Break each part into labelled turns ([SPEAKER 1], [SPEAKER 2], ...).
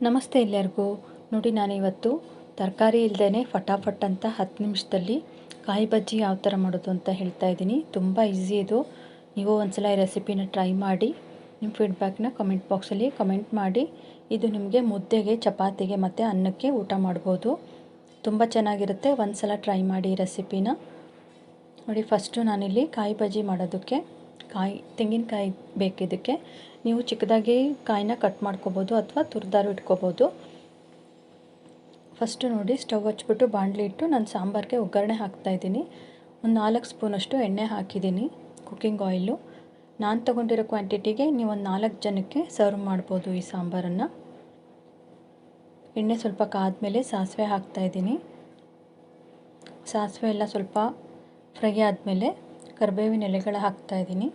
[SPEAKER 1] ನಮಸ್ತೆ ಎಲ್ಲರಿಗೂ ನೋಡಿ ನಾನಿವತ್ತು ತರಕಾರಿ ಇಲ್ಲದೇ ಫಟಾಫಟ್ ಅಂತ ಹತ್ತು ನಿಮಿಷದಲ್ಲಿ ಕಾಯಿ ಬಜ್ಜಿ ಯಾವ ಥರ ಮಾಡೋದು ಅಂತ ಹೇಳ್ತಾ ಇದ್ದೀನಿ. ತುಂಬ ಈಸಿ ಇದು. ನೀವು ಒಂದ್ಸಲ ಈ ರೆಸಿಪಿನ ಟ್ರೈ ಮಾಡಿ ನಿಮ್ಮ ಫೀಡ್ಬ್ಯಾಕ್ನ ಕಮೆಂಟ್ ಬಾಕ್ಸಲ್ಲಿ ಕಮೆಂಟ್ ಮಾಡಿ. ಇದು ನಿಮಗೆ ಮುದ್ದೆಗೆ, ಚಪಾತಿಗೆ ಮತ್ತು ಅನ್ನಕ್ಕೆ ಊಟ ಮಾಡ್ಬೋದು. ತುಂಬ ಚೆನ್ನಾಗಿರುತ್ತೆ. ಒಂದು ಸಲ ಟ್ರೈ ಮಾಡಿ ಈ ರೆಸಿಪಿನ. ನೋಡಿ ಫಸ್ಟು ನಾನಿಲ್ಲಿ ಕಾಯಿ ಬಜ್ಜಿ ಮಾಡೋದಕ್ಕೆ, ಕಾಯಿ, ತೆಂಗಿನಕಾಯಿ ಬೇಕಿದ್ದಕ್ಕೆ ನೀವು ಚಿಕ್ಕದಾಗಿ ಕಾಯಿನ ಕಟ್ ಮಾಡ್ಕೋಬೋದು ಅಥವಾ ತುರಿದಾರು ಇಟ್ಕೋಬೋದು. ಫಸ್ಟು ನೋಡಿ, ಸ್ಟವ್ ಹಚ್ಬಿಟ್ಟು ಬಾಣಲಿ ಇಟ್ಟು ನಾನು ಸಾಂಬಾರಿಗೆ ಒಗ್ಗರಣೆ ಹಾಕ್ತಾಯಿದ್ದೀನಿ ಒಂದು ನಾಲ್ಕು ಸ್ಪೂನಷ್ಟು ಎಣ್ಣೆ ಹಾಕಿದ್ದೀನಿ, ಕುಕ್ಕಿಂಗ್ ಆಯಿಲು. ನಾನು ತೊಗೊಂಡಿರೋ ಕ್ವಾಂಟಿಟಿಗೆ ನೀವು ಒಂದು ನಾಲ್ಕು ಜನಕ್ಕೆ ಸರ್ವ್ ಮಾಡ್ಬೋದು ಈ ಸಾಂಬಾರನ್ನು. ಎಣ್ಣೆ ಸ್ವಲ್ಪ ಕಾದಮೇಲೆ ಸಾಸಿವೆ ಹಾಕ್ತಾಯಿದ್ದೀನಿ ಸಾಸಿವೆ ಎಲ್ಲ ಸ್ವಲ್ಪ ಫ್ರೈ ಆದಮೇಲೆ ಕರಿಬೇವಿನ ಎಲೆಗಳು ಹಾಕ್ತಾಯಿದ್ದೀನಿ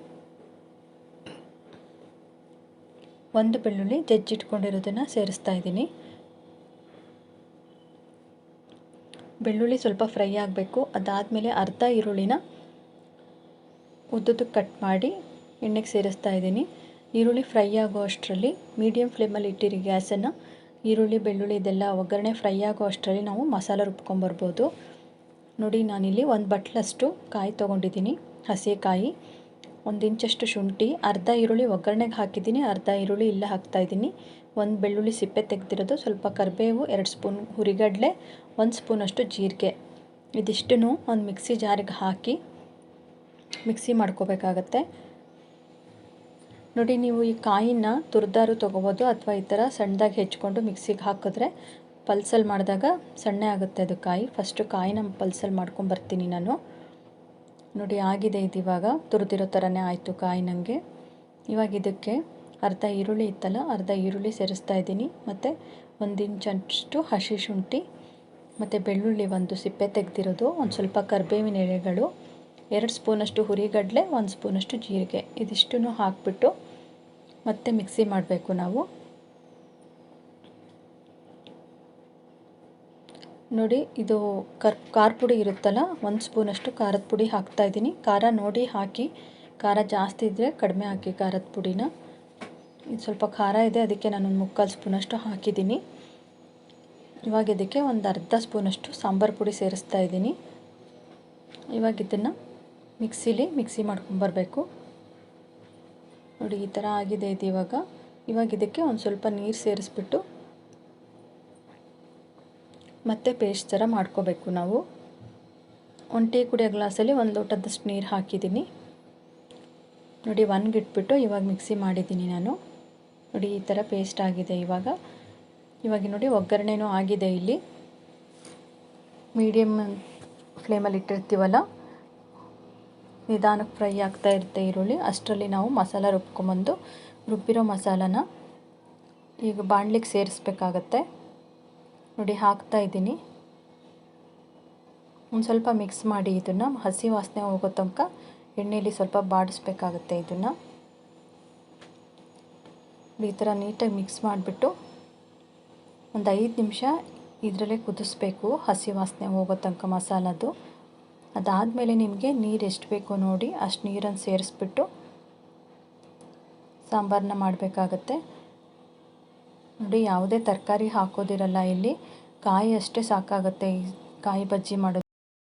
[SPEAKER 1] ಒಂದು ಬೆಳ್ಳುಳ್ಳಿ ಜಜ್ಜಿಟ್ಕೊಂಡಿರೋದನ್ನು ಸೇರಿಸ್ತಾ ಇದ್ದೀನಿ. ಬೆಳ್ಳುಳ್ಳಿ ಸ್ವಲ್ಪ ಫ್ರೈ ಆಗಬೇಕು. ಅದಾದಮೇಲೆ ಅರ್ಧ ಈರುಳ್ಳಿನ ಉದ್ದದ್ದು ಕಟ್ ಮಾಡಿ ಎಣ್ಣೆಗೆ ಸೇರಿಸ್ತಾ ಇದ್ದೀನಿ. ಈರುಳ್ಳಿ ಫ್ರೈ ಆಗೋ ಅಷ್ಟರಲ್ಲಿ ಮೀಡಿಯಮ್ ಫ್ಲೇಮಲ್ಲಿ ಇಟ್ಟಿರಿ ಗ್ಯಾಸನ್ನು. ಈರುಳ್ಳಿ, ಬೆಳ್ಳುಳ್ಳಿ ಇದೆಲ್ಲ ಒಗ್ಗರಣೆ ಫ್ರೈ ಆಗೋ ಅಷ್ಟರಲ್ಲಿ ನಾವು ಮಸಾಲೆ ರುಬ್ಕೊಂಬರ್ಬೋದು. ನೋಡಿ, ನಾನಿಲ್ಲಿ ಒಂದು ಬಟ್ಲಷ್ಟು ಕಾಯಿ ತೊಗೊಂಡಿದ್ದೀನಿ. ಹಸಿಕಾಯಿ ಒಂದು ಇಂಚಷ್ಟು ಶುಂಠಿ, ಅರ್ಧ ಈರುಳ್ಳಿ ಒಗ್ಗರಣೆಗೆ ಹಾಕಿದ್ದೀನಿ, ಅರ್ಧ ಈರುಳ್ಳಿ ಇಲ್ಲ ಹಾಕ್ತಾಯಿದ್ದೀನಿ ಒಂದು ಬೆಳ್ಳುಳ್ಳಿ ಸಿಪ್ಪೆ ತೆಗೆದಿರೋದು, ಸ್ವಲ್ಪ ಕರಿಬೇವು, ಎರಡು ಸ್ಪೂನ್ ಹುರಿಗಡಲೆ, ಒಂದು ಸ್ಪೂನಷ್ಟು ಜೀರಿಗೆ. ಇದಿಷ್ಟನ್ನು ಒಂದು ಮಿಕ್ಸಿ ಜಾರಿಗೆ ಹಾಕಿ ಮಿಕ್ಸಿ ಮಾಡ್ಕೋಬೇಕಾಗತ್ತೆ. ನೋಡಿ, ನೀವು ಈ ಕಾಯಿನ ತುರ್ದಾರು ತೊಗೋಬೋದು ಅಥವಾ ಈ ಥರ ಸಣ್ಣದಾಗಿ ಹೆಚ್ಕೊಂಡು ಮಿಕ್ಸಿಗೆ ಹಾಕಿದ್ರೆ ಪಲ್ಸಲ್ಲಿ ಮಾಡಿದಾಗ ಸಣ್ಣ ಆಗುತ್ತೆ ಅದು ಕಾಯಿ. ಫಸ್ಟು ಕಾಯಿನ ಪಲ್ಸಲ್ಲಿ ಮಾಡ್ಕೊಂಬರ್ತೀನಿ ನಾನು. ನೋಡಿ ಆಗಿದೆ ಇದು ಇವಾಗ. ತುರಿದಿರೋ ಥರನೇ ಆಯಿತು ಕಾಯಿ ನನಗೆ ಇವಾಗ ಇದಕ್ಕೆ ಅರ್ಧ ಈರುಳ್ಳಿ ಇತ್ತಲ್ಲ, ಅರ್ಧ ಈರುಳ್ಳಿ ಸೇರಿಸ್ತಾ ಇದ್ದೀನಿ. ಮತ್ತು ಒಂದು ಇಂಚಷ್ಟು ಹಸಿ ಶುಂಠಿ, ಮತ್ತು ಬೆಳ್ಳುಳ್ಳಿ ಒಂದು ಸಿಪ್ಪೆ ತೆಗೆದಿರೋದು, ಒಂದು ಸ್ವಲ್ಪ ಕರಿಬೇವಿನ ಎಲೆಗಳು, ಎರಡು ಸ್ಪೂನಷ್ಟು ಹುರಿಗಡಲೆ, ಒಂದು ಸ್ಪೂನಷ್ಟು ಜೀರಿಗೆ. ಇದಿಷ್ಟನ್ನು ಹಾಕಿಬಿಟ್ಟು ಮತ್ತೆ ಮಿಕ್ಸಿ ಮಾಡಬೇಕು ನಾವು. ನೋಡಿ, ಇದು ಕರ್, ಖಾರ ಪುಡಿ ಇರುತ್ತಲ್ಲ, ಒಂದು ಸ್ಪೂನಷ್ಟು ಖಾರದ ಪುಡಿ ಹಾಕ್ತಾಯಿದ್ದೀನಿ ಖಾರ ನೋಡಿ ಹಾಕಿ, ಖಾರ ಜಾಸ್ತಿ ಇದ್ದರೆ ಕಡಿಮೆ ಹಾಕಿ ಖಾರದ ಪುಡಿನ. ಇದು ಸ್ವಲ್ಪ ಖಾರ ಇದೆ, ಅದಕ್ಕೆ ನಾನು ಒಂದು ಮುಕ್ಕಾಲು ಸ್ಪೂನಷ್ಟು ಹಾಕಿದ್ದೀನಿ. ಇವಾಗ ಇದಕ್ಕೆ ಒಂದು ಅರ್ಧ ಸ್ಪೂನಷ್ಟು ಸಾಂಬಾರು ಪುಡಿ ಸೇರಿಸ್ತಾ ಇದ್ದೀನಿ. ಇವಾಗ ಇದನ್ನು ಮಿಕ್ಸಿಲಿ ಮಿಕ್ಸಿ ಮಾಡ್ಕೊಂಬರ್ಬೇಕು ನೋಡಿ, ಈ ಥರ ಆಗಿದೆ ಇದು ಇವಾಗ. ಇವಾಗ ಇದಕ್ಕೆ ಒಂದು ಸ್ವಲ್ಪ ನೀರು ಸೇರಿಸ್ಬಿಟ್ಟು ಮತ್ತು ಪೇಸ್ಟ್ ಥರ ಮಾಡ್ಕೋಬೇಕು ನಾವು. ಒಂದು ಟೀ ಕುಡಿಯೋ ಗ್ಲಾಸಲ್ಲಿ ಒಂದು ಲೋಟದಷ್ಟು ನೀರು ಹಾಕಿದ್ದೀನಿ. ನೋಡಿ ಒಣಗಿಟ್ಬಿಟ್ಟು ಇವಾಗ ಮಿಕ್ಸಿ ಮಾಡಿದ್ದೀನಿ ನಾನು. ನೋಡಿ, ಈ ಥರ ಪೇಸ್ಟ್ ಆಗಿದೆ ಇವಾಗ. ಇವಾಗ ನೋಡಿ, ಒಗ್ಗರಣೆನೂ ಆಗಿದೆ ಇಲ್ಲಿ. ಮೀಡಿಯಮ್ ಫ್ಲೇಮಲ್ಲಿ ಇಟ್ಟಿರ್ತೀವಲ್ಲ? ನಿಧಾನಕ್ಕೆ ಫ್ರೈ ಆಗ್ತಾ ಇರುತ್ತೆ ಈರುಳ್ಳಿ. ಅಷ್ಟರಲ್ಲಿ ನಾವು ಮಸಾಲ ರುಬ್ಕೊಂಬಂದು, ರುಬ್ಬಿರೋ ಮಸಾಲನ ಈಗ ಬಾಣ್ಲಿಗೆ ಸೇರಿಸ್ಬೇಕಾಗತ್ತೆ. ನೋಡಿ, ಹಾಕ್ತಾ ಇದ್ದೀನಿ. ಒಂದು ಸ್ವಲ್ಪ ಮಿಕ್ಸ್ ಮಾಡಿ ಇದನ್ನು, ಹಸಿ ವಾಸನೆ ಹೋಗೋ ತನಕ ಎಣ್ಣೆಯಲ್ಲಿ ಸ್ವಲ್ಪ ಬಾಡಿಸ್ಬೇಕಾಗುತ್ತೆ ಇದನ್ನು. ಈ ಥರ ನೀಟಾಗಿ ಮಿಕ್ಸ್ ಮಾಡಿಬಿಟ್ಟು ಒಂದು ಐದು ನಿಮಿಷ ಇದರಲ್ಲೇ ಕುದಿಸ್ಬೇಕು, ಹಸಿ ವಾಸನೆ ಹೋಗೋ ತನಕ ಮಸಾಲದು. ಅದಾದಮೇಲೆ ನಿಮಗೆ ನೀರು ಎಷ್ಟು ಬೇಕೋ ನೋಡಿ, ಅಷ್ಟು ನೀರನ್ನು ಸೇರಿಸ್ಬಿಟ್ಟು ಸಾಂಬಾರನ್ನ ಮಾಡಬೇಕಾಗತ್ತೆ. ನೋಡಿ ಯಾವುದೇ ತರಕಾರಿ ಹಾಕೋದಿರಲ್ಲ ಇಲ್ಲಿ. ಕಾಯಿ ಅಷ್ಟೇ ಸಾಕಾಗುತ್ತೆ. ಕಾಯಿ ಬಜ್ಜಿ ಮಾಡೋದು.